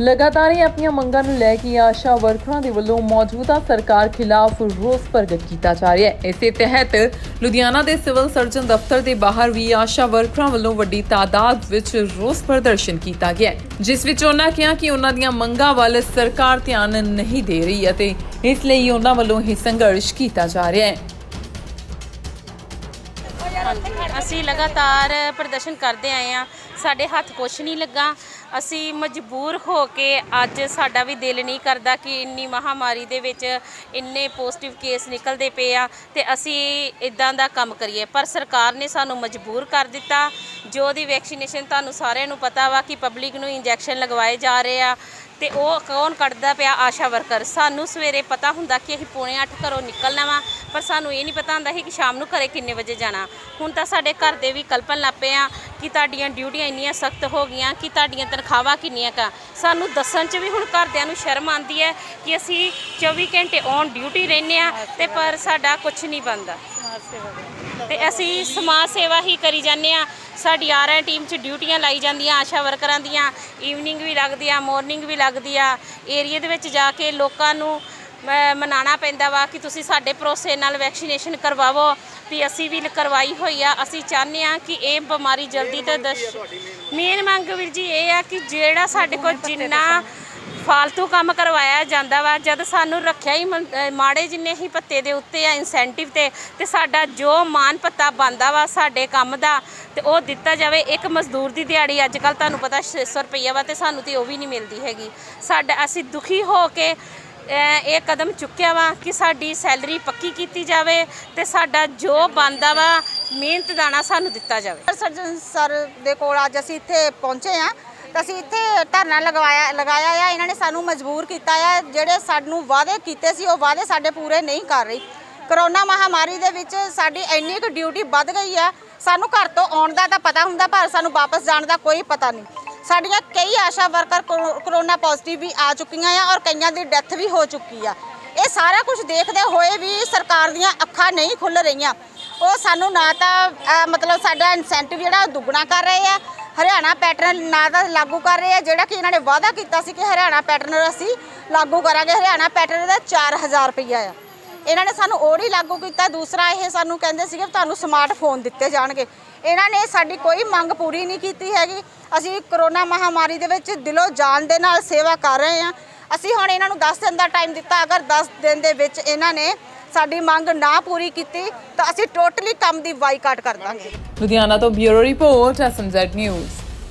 ਲਗਾਤਾਰ ਹੀ ਆਪਣੀਆਂ ਮੰਗਾਂ ਨੂੰ ਲੈ ਕੇ ਆਸ਼ਾ ਵਰਕਰਾਂ ਦੇ ਵੱਲੋਂ ਮੌਜੂਦਾ ਸਰਕਾਰ ਖਿਲਾਫ ਰੋਸ ਪ੍ਰਗਟ ਕੀਤਾ ਜਾ ਰਿਹਾ ਹੈ। ਇਸੇ ਤਹਿਤ ਲੁਧਿਆਣਾ ਦੇ ਸਿਵਲ ਸਰਜਨ ਦਫ਼ਤਰ ਦੇ ਬਾਹਰ ਵੀ ਆਸ਼ਾ ਵਰਕਰਾਂ ਵੱਲੋਂ ਵੱਡੀ ਤਾਦਾਦ ਵਿੱਚ ਰੋਸ ਪ੍ਰਦਰਸ਼ਨ ਕੀਤਾ ਗਿਆ ਜਿਸ ਵਿੱਚ ਉਹਨਾਂ ਕਿਹਾ ਕਿ ਉਹਨਾਂ ਦੀਆਂ ਮੰਗਾਂ ਵੱਲ ਸਰਕਾਰ ਧਿਆਨ ਨਹੀਂ ਦੇ ਰਹੀ ਅਤੇ ਇਸ ਲਈ ਉਹਨਾਂ ਵੱਲੋਂ ਇਹ ਸੰਘਰਸ਼ ਕੀਤਾ ਜਾ ਰਿਹਾ ਹੈ। ਅਸੀਂ ਲਗਾਤਾਰ ਪ੍ਰਦਰਸ਼ਨ ਕਰਦੇ ਆਏ ਆ ਸਾਡੇ ਹੱਥ ਕੁਛ ਨਹੀਂ ਲੱਗਾ। ਅਸੀਂ ਮਜਬੂਰ ਹੋ ਕੇ ਅੱਜ ਸਾਡਾ ਵੀ ਦਿਲ ਨਹੀਂ ਕਰਦਾ ਕਿ ਇੰਨੀ ਮਹਾਮਾਰੀ ਦੇ ਵਿੱਚ ਇੰਨੇ ਪੋਜ਼ਿਟਿਵ ਕੇਸ ਨਿਕਲਦੇ ਪਏ ਆ ਤੇ ਅਸੀਂ ਇਦਾਂ ਦਾ ਕੰਮ ਕਰੀਏ। ਪਰ ਸਰਕਾਰ ਨੇ ਸਾਨੂੰ ਮਜਬੂਰ ਕਰ ਦਿੱਤਾ। ਜੋ ਦੀ ਵੈਕਸੀਨੇਸ਼ਨ ਤੁਹਾਨੂੰ ਸਾਰਿਆਂ ਨੂੰ ਪਤਾ ਵਾ ਕਿ ਪਬਲਿਕ ਨੂੰ ਇੰਜੈਕਸ਼ਨ ਲਗਵਾਏ ਜਾ ਰਹੇ ਆ। ਤੇ ਉਹ ਕੌਣ ਕੱਢਦਾ ਪਿਆ ਆਸ਼ਾ ਵਰਕਰ? ਸਾਨੂੰ ਸਵੇਰੇ ਪਤਾ ਹੁੰਦਾ ਕਿ ਅਸੀਂ ਪੌਣੇ 8 ਘਰੋਂ ਨਿਕਲਣਾ ਵਾ, ਪਰ ਸਾਨੂੰ ਇਹ ਨਹੀਂ ਪਤਾ ਹੁੰਦਾ ਸੀ ਕਿ ਸ਼ਾਮ ਨੂੰ ਘਰੇ ਕਿੰਨੇ ਵਜੇ ਜਾਣਾ। ਹੁਣ ਤਾਂ ਸਾਡੇ ਘਰ ਦੇ ਵੀ ਕਲਪਨ ਲੱਪੇ ਆ ਕਿ ਤੁਹਾਡੀਆਂ ਡਿਊਟੀਆਂ ਇੰਨੀਆਂ ਸਖਤ ਹੋ ਗਈਆਂ ਕਿ ਤੁਹਾਡੀਆਂ ਤਨਖਾਹਾਂ ਕਿੰਨੀਆਂ ਕਾ ਸਾਨੂੰ ਦੱਸਣ 'ਚ ਵੀ ਹੁਣ ਘਰਦਿਆਂ ਨੂੰ ਸ਼ਰਮ ਆਉਂਦੀ ਹੈ ਕਿ ਅਸੀਂ 24 ਘੰਟੇ ਔਨ ਡਿਊਟੀ ਰਹਿੰਦੇ ਆ ਤੇ ਪਰ ਸਾਡਾ ਕੁਝ ਨਹੀਂ ਬਣਦਾ। ਤੇ ਅਸੀਂ ਸਮਾਜ ਸੇਵਾ ਹੀ ਕਰੀ ਜਾਂਦੇ ਆ ਸਾਡੀ ਆਰ ਟੀਮ 'ਚ ਡਿਊਟੀਆਂ ਲਾਈ ਜਾਂਦੀਆਂ, ਆਸ਼ਾ ਵਰਕਰਾਂ ਦੀਆਂ ਈਵਨਿੰਗ ਵੀ ਲੱਗਦੀ ਆ ਮਾਰਨਿੰਗ ਵੀ ਲੱਗਦੀ ਆ। ਏਰੀਆ ਦੇ ਵਿੱਚ ਜਾ ਕੇ ਲੋਕਾਂ ਨੂੰ ਮ- ਮਨਾਉਣਾ ਪੈਂਦਾ ਵਾ ਕਿ ਤੁਸੀਂ ਸਾਡੇ ਭਰੋਸੇ ਨਾਲ ਵੈਕਸੀਨੇਸ਼ਨ ਕਰਵਾਵੋ। ਵੀ ਅਸੀਂ ਵੀ ਕਰਵਾਈ ਹੋਈ ਆ। ਅਸੀਂ ਚਾਹੁੰਦੇ ਆ ਕਿ ਇਹ ਬਿਮਾਰੀ ਜਲਦੀ ਤੋਂ ਦਸ਼ ਮੇਨ ਮੰਗ ਵੀਰ ਜੀ ਇਹ ਆ ਕਿ ਜਿਹੜਾ ਸਾਡੇ ਕੋਲ ਜਿੰਨਾ ਫਾਲਤੂ ਕੰਮ ਕਰਵਾਇਆ ਜਾਂਦਾ ਵਾ, ਜਦ ਸਾਨੂੰ ਰੱਖਿਆ ਹੀ ਮੰ- ਅਹ ਮਾੜੇ ਜਿੰਨੇ ਹੀ ਪੱਤੇ ਦੇ ਉੱਤੇ ਆ ਇਨਸੈਂਟਿਵ ਤੇ ਤੇ ਸਾਡਾ ਜੋ ਮਾਨ ਪੱਤਾ ਬੰਦਾ ਵਾ ਸਾਡੇ ਕੰਮ ਦਾ, ਤੇ ਉਹ ਦਿੱਤਾ ਜਾਵੇ, ਇੱਕ ਮਜ਼ਦੂਰ ਦੀ ਦਿਹਾੜੀ ਅੱਜ ਕੱਲ ਤੁਹਾਨੂੰ ਪਤਾ 600 ਰੁਪਈਆ ਵਾ, ਤੇ ਸਾਨੂੰ ਤੇ ਉਹ ਵੀ ਨਹੀਂ ਮਿਲਦੀ ਹੈਗੀ। ਸਾਡਾ, ਅਸੀਂ ਦੁਖੀ ਹੋ ਕੇ, ਅਹ ਇਹ ਕਦਮ ਚੁੱਕਿਆ ਵਾ ਕਿ ਸਾਡੀ ਸੈਲਰੀ ਪੱਕੀ ਕੀਤੀ ਜਾਵੇ, ਤੇ ਸਾਡਾ ਜੋ ਬੰਦਾ ਵਾ, ਮਿਹਨਤ ਦਾਣਾ ਸਾਨੂੰ ਦਿੱਤਾ ਜਾਵੇ। ਸਰਜਨ ਸਰ ਦੇ ਕੋਲ ਅੱਜ ਅਸੀਂ ਇੱਥੇ ਪਹੁੰਚੇ ਆ ਤਾਂ ਅਸੀਂ ਇੱਥੇ ਧਰਨਾ ਲਗਵਾਇਆ ਲਗਾਇਆ ਆ, ਇਹਨਾਂ ਨੇ ਸਾਨੂੰ ਮਜਬੂਰ ਕੀਤਾ ਆ, ਜਿਹੜੇ ਸਾਨੂੰ ਵਾਅਦੇ ਕੀਤੇ ਸੀ, ਉਹ ਵਾਅਦੇ ਸਾਡੇ ਪੂਰੇ ਨਹੀਂ ਕਰ ਰਹੀ। ਕਰੋਨਾ ਮਹਾਮਾਰੀ ਦੇ ਵਿੱਚ ਸਾਡੀ ਇੰਨੀ ਕੁ ਡਿਊਟੀ ਵੱਧ ਗਈ ਆ, ਸਾਨੂੰ ਘਰ ਤੋਂ ਆਉਣ ਦਾ ਤਾਂ ਪਤਾ ਹੁੰਦਾ, ਪਰ ਸਾਨੂੰ ਵਾਪਸ ਜਾਣ ਦਾ ਕੋਈ ਪਤਾ ਨਹੀਂ। ਸਾਡੀਆਂ ਕਈ ਆਸ਼ਾ ਵਰਕਰ ਕਰੋ- ਕਰੋਨਾ ਪੋਜ਼ਿਟਿਵ ਵੀ ਆ ਚੁੱਕੀਆਂ ਆ ਔਰ ਕਈਆਂ ਦੀ ਡੈਥ ਵੀ ਹੋ ਚੁੱਕੀ ਆ। ਇਹ ਸਾਰਾ ਕੁਝ ਦੇਖਦੇ ਹੋਏ ਵੀ ਸਰਕਾਰ ਦੀਆਂ ਅੱਖਾਂ ਨਹੀਂ ਖੁੱਲ ਰਹੀਆਂ। ਉਹ ਸਾਨੂੰ ਨਾ ਤਾਂ ਮਤਲਬ ਸਾਡਾ ਇਨਸੈਂਟਿਵ ਜਿਹੜਾ ਉਹ ਦੁੱਗਣਾ ਕਰ ਰਹੇ ਆ ਹਰਿਆਣਾ ਪੈਟਰਨ ਨਾ ਤਾਂ ਲਾਗੂ ਕਰ ਰਹੇ ਆ, ਜਿਹੜਾ ਕਿ ਇਹਨਾਂ ਨੇ ਵਾਅਦਾ ਕੀਤਾ ਸੀ ਕਿ ਹਰਿਆਣਾ ਪੈਟਰਨ ਅਸੀਂ ਲਾਗੂ ਕਰਾਂਗੇ। ਹਰਿਆਣਾ ਪੈਟਰਨ ਦਾ 4000 ਰੁਪਈਆ ਆ। ਇਹਨਾਂ ਨੇ ਸਾਨੂੰ ਉਹ ਨਹੀਂ ਲਾਗੂ ਕੀਤਾ, ਦੂਸਰਾ ਇਹ ਸਾਨੂੰ ਕਹਿੰਦੇ ਸੀਗੇ ਵੀ ਤੁਹਾਨੂੰ ਸਮਾਰਟਫੋਨ ਦਿੱਤੇ ਜਾਣਗੇ। ਇਹਨਾਂ ਨੇ ਸਾਡੀ ਕੋਈ ਮੰਗ ਪੂਰੀ ਨਹੀਂ ਕੀਤੀ ਹੈਗੀ। ਅਸੀਂ ਕਰੋਨਾ ਮਹਾਮਾਰੀ ਦੇ ਵਿੱਚ ਦਿਲੋਂ ਜਾਨ ਦੇ ਨਾਲ ਸੇਵਾ ਕਰ ਰਹੇ ਹਾਂ ਅਸੀਂ ਹੁਣ ਇਹਨਾਂ ਨੂੰ 10 ਦਿਨ ਦਾ ਟਾਈਮ ਦਿੱਤਾ, ਅਗਰ 10 ਦਿਨ ਦੇ ਵਿੱਚ ਇਹਨਾਂ ਨੇ ਸਾਡੀ ਮੰਗ ਨਾ ਪੂਰੀ ਕੀਤੀ ਤਾਂ ਅਸੀਂ ਟੋਟਲੀ ਕੰਮ ਦੀ ਬਾਈਕਾਟ ਕਰ ਦਾਂਗੇ। ਲੁਧਿਆਣਾ ਤੋਂ ਬਿਊਰੋ ਰਿਪੋਰਟ ਐਸਐਮਜ਼ੈਡ ਨਿਊਜ਼।